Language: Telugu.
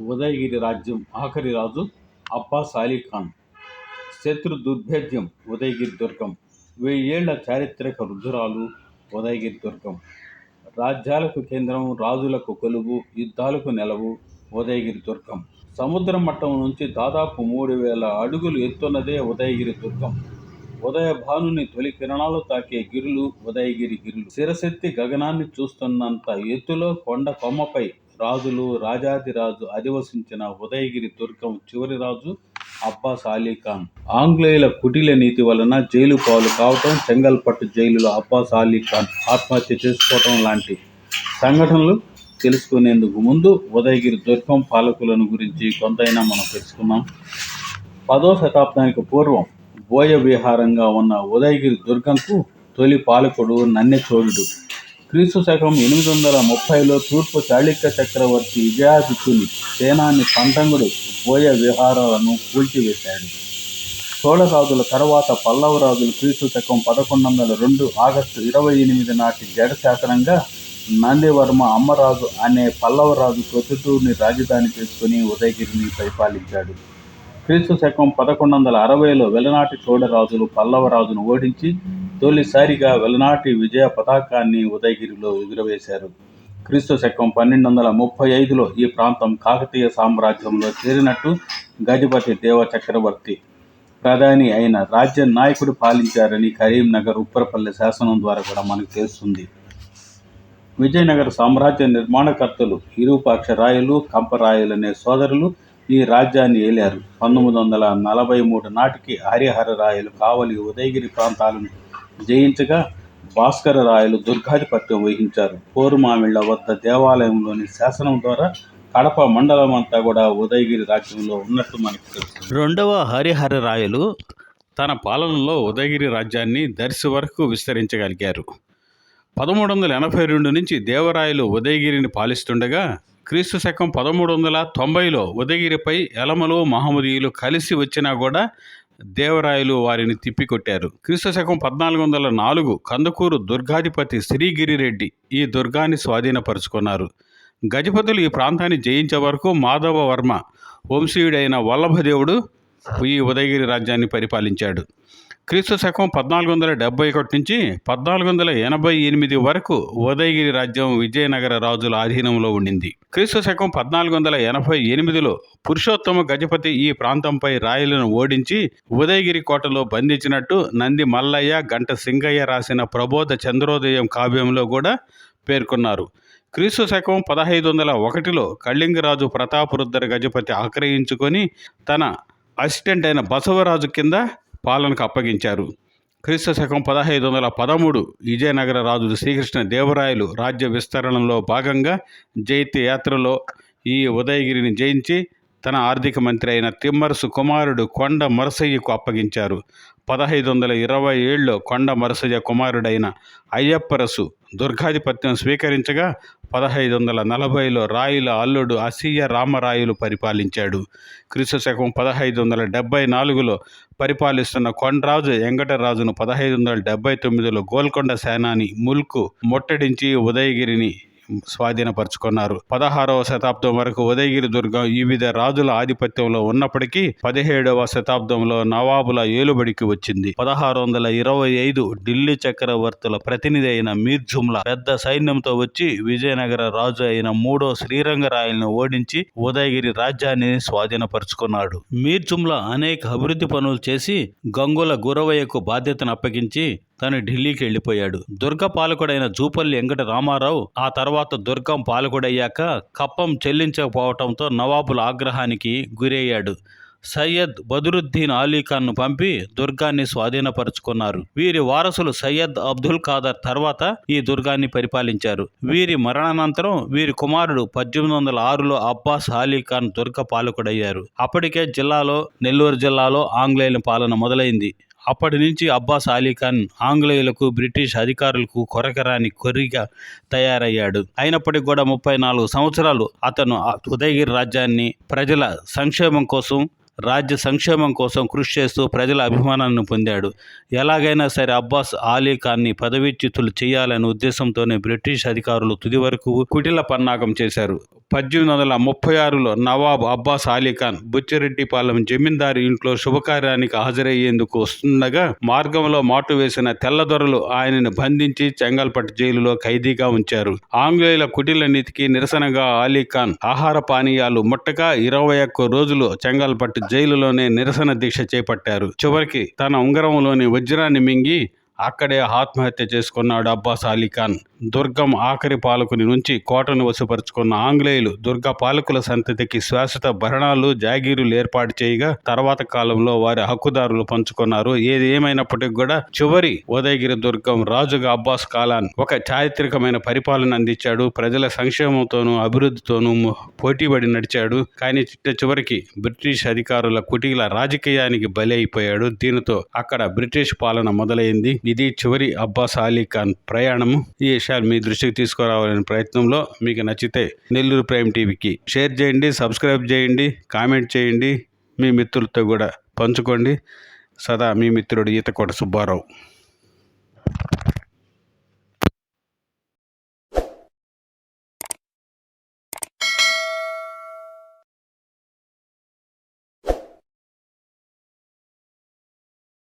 ఉదయగిరి రాజ్యం ఆఖరి రాజు అబ్బాస్ అలీ ఖాన్. శత్రు దుర్భేద్యం ఉదయగిరి దుర్గం. వెయ్యేళ్ళ చారిత్రక రుజురాలు ఉదయగిరి దుర్గం. రాజ్యాలకు కేంద్రం రాజులకు కొలువు యుద్ధాలకు నెలవు ఉదయగిరి దుర్గం. సముద్ర మట్టం నుంచి దాదాపు మూడు వేల అడుగులు ఎత్తున్నదే ఉదయగిరి దుర్గం. ఉదయ భానుని తొలి కిరణాలు తాకే గిరులు ఉదయగిరి గిరులు. శిరసెత్తి గగనాన్ని చూస్తున్నంత ఎత్తులో కొండ కొమ్మపై రాజులు రాజాదిరాజు అధివసించిన ఉదయగిరి దుర్గం చివరి రాజు అబ్బాస్ అలీ ఖాన్. ఆంగ్లేయుల కుటిల నీతి వలన జైలు పాలు కావటం చెంగల్పట్టు జైలులో అబ్బాస్ అలీ ఖాన్ ఆత్మహత్య చేసుకోవటం లాంటి సంఘటనలు తెలుసుకునేందుకు ముందు ఉదయగిరి దుర్గం పాలకులను గురించి కొంతైనా మనం తెలుసుకున్నాం పదో శతాబ్దానికి పూర్వం బోయ విహారంగా ఉన్న ఉదయగిరి దుర్గంకు తొలి పాలకుడు నన్నెచోళుడు క్రీస్తు శకం ఎనిమిది వందల ముప్పైలో తూర్పు చాళుక్య చక్రవర్తి విజయాదిత్యుని సేనాని పంతంగుడు బోయ విహారాలను కూల్చివేశాడు. చోళరాజుల తర్వాత పల్లవ రాజులు క్రీస్తు శకం పదకొండు వందల రెండు ఆగస్టు ఇరవై ఎనిమిది నాటి జడశాసనంగా నందివర్మ అమ్మరాజు అనే పల్లవరాజు ప్రొద్దుటూరుని రాజధాని చేసుకుని ఉదయగిరిని పరిపాలించాడు. క్రీస్తు శకం పదకొండు వందల అరవైలో వెలనాటి చోడరాజులు పల్లవరాజును ఓడించి తొలిసారిగా వెలనాటి విజయ పతాకాన్ని ఉదయగిరిలో ఎగురవేశారు. క్రీస్తు శకం పన్నెండు వందల ముప్పై ఐదులో ఈ ప్రాంతం కాకతీయ సామ్రాజ్యంలో చేరినట్టు గజపతి దేవ చక్రవర్తి ప్రధాని అయిన రాజ్య నాయకుడు పాలించారని కరీంనగర్ ఉప్పరపల్లి శాసనం ద్వారా కూడా మనకు తెలుస్తుంది. విజయనగర సామ్రాజ్య నిర్మాణకర్తలు ఇరుపాక్ష రాయలు కంపరాయలు అనే సోదరులు ఈ రాజ్యాన్ని ఏలారు? పంతొమ్మిది వందల నలభై మూడు నాటికి హరిహర రాయలు కావలి ఉదయగిరి ప్రాంతాలను జయించగా భాస్కర రాయలు దుర్గాధిపత్యం వహించారు. పోరుమామిళ్ళ వద్ద దేవాలయంలోని శాసనం ద్వారా కడప మండలం అంతా కూడా ఉదయగిరి రాజ్యంలో ఉన్నట్టు మనకు తెలుసు రెండవ హరిహర రాయలు తన పాలనలో ఉదయగిరి రాజ్యాన్ని దర్శి వరకు విస్తరించగలిగారు. పదమూడు వందల ఎనభై రెండు నుంచి దేవరాయలు ఉదయగిరిని పాలిస్తుండగా క్రీస్తు శకం పదమూడు వందల తొంభైలో ఉదయగిరిపై ఎలమలు మహమ్మదీయులు కలిసి వచ్చినా కూడా దేవరాయలు వారిని తిప్పికొట్టారు. క్రీస్తు శకం పద్నాలుగు వందల నాలుగు కందుకూరు దుర్గాధిపతి శ్రీగిరిరెడ్డి ఈ దుర్గాన్ని స్వాధీనపరుచుకున్నారు. గజపతులు ఈ ప్రాంతాన్ని జయించే వరకు మాధవ వర్మ వంశీయుడైన వల్లభదేవుడు ఈ ఉదయగిరి రాజ్యాన్ని పరిపాలించాడు. క్రీస్తు శకం పద్నాలుగు వందల డెబ్బై ఒకటి నుంచి పద్నాలుగు వందల ఎనభై ఎనిమిది వరకు ఉదయగిరి రాజ్యం విజయనగర రాజుల ఆధీనంలో ఉండింది. క్రీస్తు శకం పద్నాలుగు వందల ఎనభై ఎనిమిదిలో పురుషోత్తమ గజపతి ఈ ప్రాంతంపై రాయలను ఓడించి ఉదయగిరి కోటలో బంధించినట్టు నంది మల్లయ్య గంట సింగయ్య రాసిన ప్రబోధ చంద్రోదయం కావ్యంలో కూడా పేర్కొన్నారు. క్రీస్తు శకం పదహైదు వందల ఒకటిలో కళింగరాజు ప్రతాపరుద్ధర గజపతి ఆక్రయించుకొని తన అసిస్టెంట్ అయిన బసవరాజు కింద పాలనకు అప్పగించారు. క్రీస్తు శకం పదహైదు వందల పదమూడు విజయనగర రాజు శ్రీకృష్ణ దేవరాయలు రాజ్య విస్తరణలో భాగంగా జైత్య యాత్రలో ఈ ఉదయగిరిని జయించి తన ఆర్థిక మంత్రి అయిన తిమ్మరసు కుమారుడు కొండ మరసయ్యకు అప్పగించారు. పదహైదు వందల ఇరవై ఏళ్ళలో కొండ మరసయ్య కుమారుడైన అయ్యప్పరసు దుర్గాధిపత్యం స్వీకరించగా పదహైదు వందల నలభైలో రాయుల అల్లుడు అసీయ రామరాయులు పరిపాలించాడు. క్రీస్తు శకం పదహైదు వందల డెబ్బై నాలుగులో పరిపాలిస్తున్న కొండరాజు వెంకటరాజును పదహైదు వందల డెబ్బై తొమ్మిదిలో గోల్కొండ సేనాని ముల్కు ముట్టడించి ఉదయగిరిని స్వాధీనపరుచుకున్నారు. పదహారవ శతాబ్దం వరకు ఉదయగిరి దుర్గం వివిధ రాజుల ఆధిపత్యంలో ఉన్నప్పటికీ పదిహేడవ శతాబ్దంలో నవాబుల ఏలుబడికి వచ్చింది. పదహారు వందల ఇరవై ఐదు ఢిల్లీ చక్రవర్తుల ప్రతినిధి అయిన మీర్ జుమ్లా పెద్ద సైన్యంతో వచ్చి విజయనగర రాజు అయిన మూడో శ్రీరంగరాయలను ఓడించి ఉదయగిరి రాజ్యాన్ని స్వాధీనపరుచుకున్నాడు. మీర్ జుమ్లా అనేక అభివృద్ధి పనులు చేసి గంగుల గురవయ్యకు బాధ్యతను అప్పగించి తను ఢిల్లీకి వెళ్ళిపోయాడు. దుర్గ పాలకుడైన జూపల్లి వెంకట రామారావు ఆ తర్వాత దుర్గం పాలకుడయ్యాక కప్పం చెల్లించకపోవటంతో నవాబుల ఆగ్రహానికి గురయ్యాడు. సయ్యద్ బదురుద్దీన్ అలీ ఖాన్ను పంపి దుర్గాన్ని స్వాధీనపరుచుకున్నారు. వీరి వారసులు సయ్యద్ అబ్దుల్ ఖాదర్ తర్వాత ఈ దుర్గాన్ని పరిపాలించారు. వీరి మరణానంతరం వీరి కుమారుడు పద్దెనిమిది వందల ఆరులో అబ్బాస్ అలీఖాన్ దుర్గ పాలకుడయ్యారు. అప్పటికే జిల్లాలో నెల్లూరు జిల్లాలో ఆంగ్లేయుల పాలన మొదలైంది. అప్పటి నుంచి అబ్బాస్ అలీ ఖాన్ ఆంగ్లేయులకు బ్రిటిష్ అధికారులకు కొరకరాని కొర్రిగా తయారయ్యాడు. అయినప్పటికీ కూడా ముప్పై నాలుగు సంవత్సరాలు అతను ఆ ఉదయగిరి రాజ్యాన్ని ప్రజల సంక్షేమం కోసం రాజ్య సంక్షేమం కోసం కృషి చేస్తూ ప్రజల అభిమానాన్ని పొందాడు. ఎలాగైనా సరే అబ్బాస్ ఆలీ ఖాన్ని పదవీచ్యుతులు చేయాలనే ఉద్దేశంతోనే బ్రిటిష్ అధికారులు తుది వరకు కుటిల పన్నాగం చేశారు. పద్దెనిమిది వందల ముప్పై ఆరులో నవాబ్ అబ్బాస్ అలీ ఖాన్ బుచ్చిరెడ్డిపాలెం జమీందారు ఇంట్లో శుభకార్యానికి హాజరయ్యేందుకు వస్తుండగా మార్గంలో మాటు వేసిన తెల్లదొరలు ఆయనను బంధించి చెంగల్పట్టు జైలులో ఖైదీగా ఉంచారు. ఆంగ్లేయుల కుటిల నీతికి నిరసనగా అలీ ఖాన్ ఆహార పానీయాలు ముట్టగా ఇరవై ఒక్క రోజులు చెంగల్పట్టు జైలులోనే నిరసన దీక్ష చేపట్టారు. చివరికి తన ఉంగరంలోని వజ్రాన్ని మింగి అక్కడే ఆత్మహత్య చేసుకున్నాడు అబ్బాస్ అలీ ఖాన్. దుర్గం ఆఖరి పాలకుని నుంచి కోటను వశపరుచుకున్న ఆంగ్లేయులు దుర్గ పాలకుల సంతతికి శాశ్వత భరణాలు జాగీరులు ఏర్పాటు చేయగా తర్వాత కాలంలో వారి హక్కుదారులు పంచుకున్నారు. ఏది ఏమైనప్పటికీ కూడా చివరి ఉదయగిరి దుర్గం రాజుగా అబ్బాస్ కాలాన్ ఒక చారిత్రకమైన పరిపాలన అందించాడు. ప్రజల సంక్షేమంతోనూ అభివృద్ధితోనూ పోటీపడి నడిచాడు. కానీ చిట్ట చివరికి బ్రిటిష్ అధికారుల కుటీల రాజకీయానికి బలి అయిపోయాడు దీనితో అక్కడ బ్రిటిష్ పాలన మొదలైంది. ఇది చివరి అబ్బాస్ అలీ ఖాన్ ప్రయాణము ఈ విషయాలు మీ దృష్టికి తీసుకురావాలనే ప్రయత్నంలో మీకు నచ్చితే నెల్లూరు ప్రైమ్ టీవీకి షేర్ చేయండి సబ్స్క్రైబ్ చేయండి కామెంట్ చేయండి. మీ మిత్రులతో కూడా పంచుకోండి. సదా మీ మిత్రుడు ఈతకోట సుబ్బారావు.